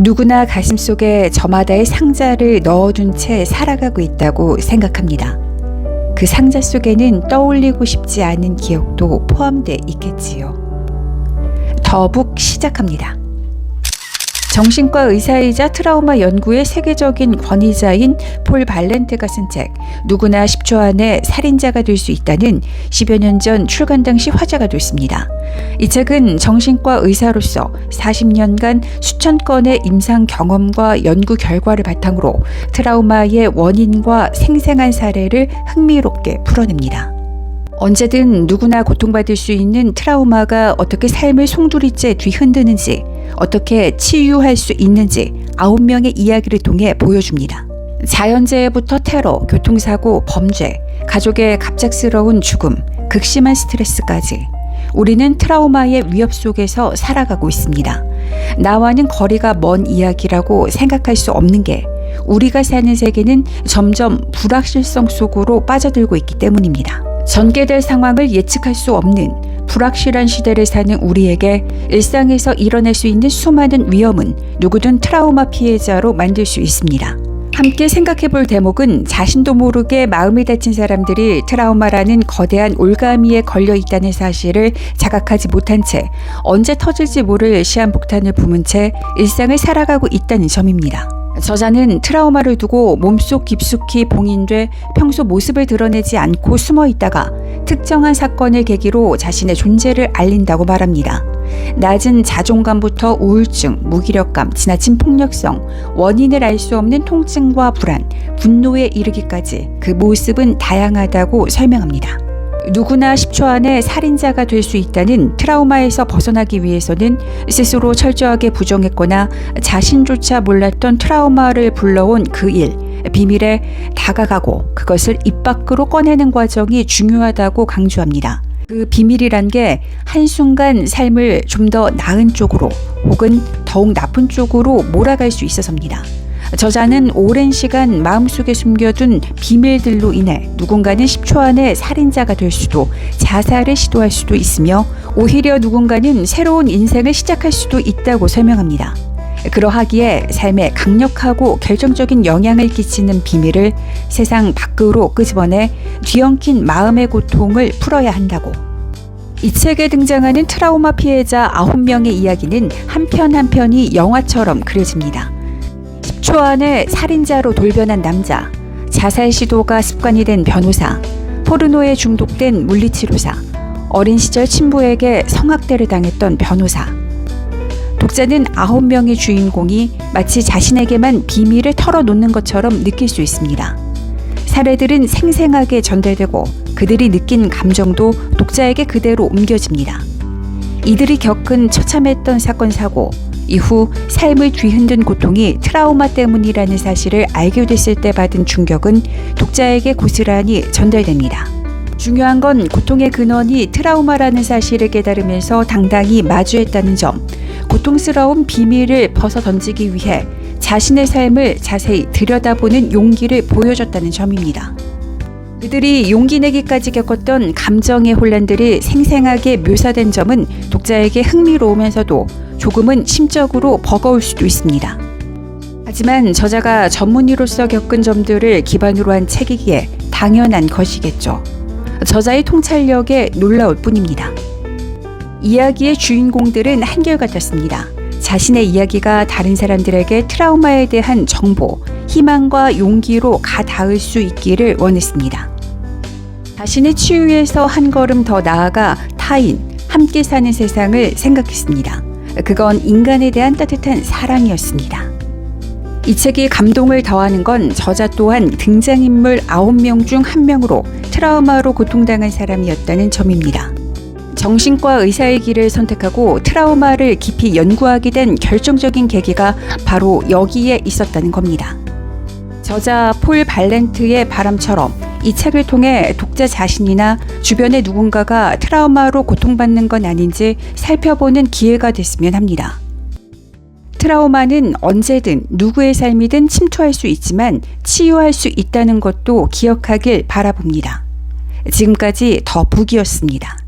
누구나 가슴 속에 저마다의 상자를 넣어둔 채 살아가고 있다고 생각합니다. 그 상자 속에는 떠올리고 싶지 않은 기억도 포함돼 있겠지요. 더북 시작합니다. 정신과 의사이자 트라우마 연구의 세계적인 권위자인 폴 발렌트가 쓴 책, 누구나 10초 안에 살인자가 될 수 있다는 10여 년 전 출간 당시 화제가 됐습니다. 이 책은 정신과 의사로서 40년간 수천 건의 임상 경험과 연구 결과를 바탕으로 트라우마의 원인과 생생한 사례를 흥미롭게 풀어냅니다. 언제든 누구나 고통받을 수 있는 트라우마가 어떻게 삶을 송두리째 뒤흔드는지, 어떻게 치유할 수 있는지 아홉 명의 이야기를 통해 보여줍니다. 자연재해부터 테러, 교통사고, 범죄, 가족의 갑작스러운 죽음, 극심한 스트레스까지 우리는 트라우마의 위협 속에서 살아가고 있습니다. 나와는 거리가 먼 이야기라고 생각할 수 없는 게 우리가 사는 세계는 점점 불확실성 속으로 빠져들고 있기 때문입니다. 전개될 상황을 예측할 수 없는 불확실한 시대를 사는 우리에게 일상에서 일어날 수 있는 수많은 위험은 누구든 트라우마 피해자로 만들 수 있습니다. 함께 생각해 볼 대목은 자신도 모르게 마음이 다친 사람들이 트라우마라는 거대한 올가미에 걸려 있다는 사실을 자각하지 못한 채 언제 터질지 모를 시한폭탄을 부문 채 일상을 살아가고 있다는 점입니다. 저자는 트라우마를 두고 몸속 깊숙이 봉인돼 평소 모습을 드러내지 않고 숨어 있다가 특정한 사건을 계기로 자신의 존재를 알린다고 말합니다. 낮은 자존감부터 우울증, 무기력감, 지나친 폭력성, 원인을 알 수 없는 통증과 불안, 분노에 이르기까지 그 모습은 다양하다고 설명합니다. 누구나 10초 안에 살인자가 될 수 있다는 트라우마에서 벗어나기 위해서는 스스로 철저하게 부정했거나 자신조차 몰랐던 트라우마를 불러온 그 일, 비밀에 다가가고 그것을 입 밖으로 꺼내는 과정이 중요하다고 강조합니다. 그 비밀이란 게 한순간 삶을 좀 더 나은 쪽으로 혹은 더욱 나쁜 쪽으로 몰아갈 수 있어서입니다. 저자는 오랜 시간 마음속에 숨겨둔 비밀들로 인해 누군가는 10초 안에 살인자가 될 수도 자살을 시도할 수도 있으며 오히려 누군가는 새로운 인생을 시작할 수도 있다고 설명합니다. 그러하기에 삶에 강력하고 결정적인 영향을 끼치는 비밀을 세상 밖으로 끄집어내 뒤엉킨 마음의 고통을 풀어야 한다고. 이 책에 등장하는 트라우마 피해자 9명의 이야기는 한편 한 편이 영화처럼 그려집니다. 10초 안에 살인자로 돌변한 남자, 자살 시도가 습관이 된 변호사, 포르노에 중독된 물리치료사, 어린 시절 친부에게 성학대를 당했던 변호사. 독자는 아홉 명의 주인공이 마치 자신에게만 비밀을 털어놓는 것처럼 느낄 수 있습니다. 사례들은 생생하게 전달되고 그들이 느낀 감정도 독자에게 그대로 옮겨집니다. 이들이 겪은 처참했던 사건 사고, 이후 삶을 뒤흔든 고통이 트라우마 때문이라는 사실을 알게 됐을 때 받은 충격은 독자에게 고스란히 전달됩니다. 중요한 건 고통의 근원이 트라우마라는 사실을 깨달으면서 당당히 마주했다는 점, 고통스러운 비밀을 벗어 던지기 위해 자신의 삶을 자세히 들여다보는 용기를 보여줬다는 점입니다. 그들이 용기 내기까지 겪었던 감정의 혼란들이 생생하게 묘사된 점은 독자에게 흥미로우면서도 조금은 심적으로 버거울 수도 있습니다. 하지만 저자가 전문의로서 겪은 점들을 기반으로 한 책이기에 당연한 것이겠죠. 저자의 통찰력에 놀라울 뿐입니다. 이야기의 주인공들은 한결같았습니다. 자신의 이야기가 다른 사람들에게 트라우마에 대한 정보, 희망과 용기로 가닿을 수 있기를 원했습니다. 자신의 치유에서 한 걸음 더 나아가 타인, 함께 사는 세상을 생각했습니다. 그건 인간에 대한 따뜻한 사랑이었습니다. 이 책이 감동을 더하는 건 저자 또한 등장인물 9명 중한 명으로 트라우마로 고통당한 사람이었다는 점입니다. 정신과 의사의 길을 선택하고 트라우마를 깊이 연구하게 된 결정적인 계기가 바로 여기에 있었다는 겁니다. 저자 폴 발렌트의 바람처럼 이 책을 통해 독자 자신이나 주변의 누군가가 트라우마로 고통받는 건 아닌지 살펴보는 기회가 됐으면 합니다. 트라우마는 언제든 누구의 삶이든 침투할 수 있지만 치유할 수 있다는 것도 기억하길 바라봅니다. 지금까지 더 북이었습니다.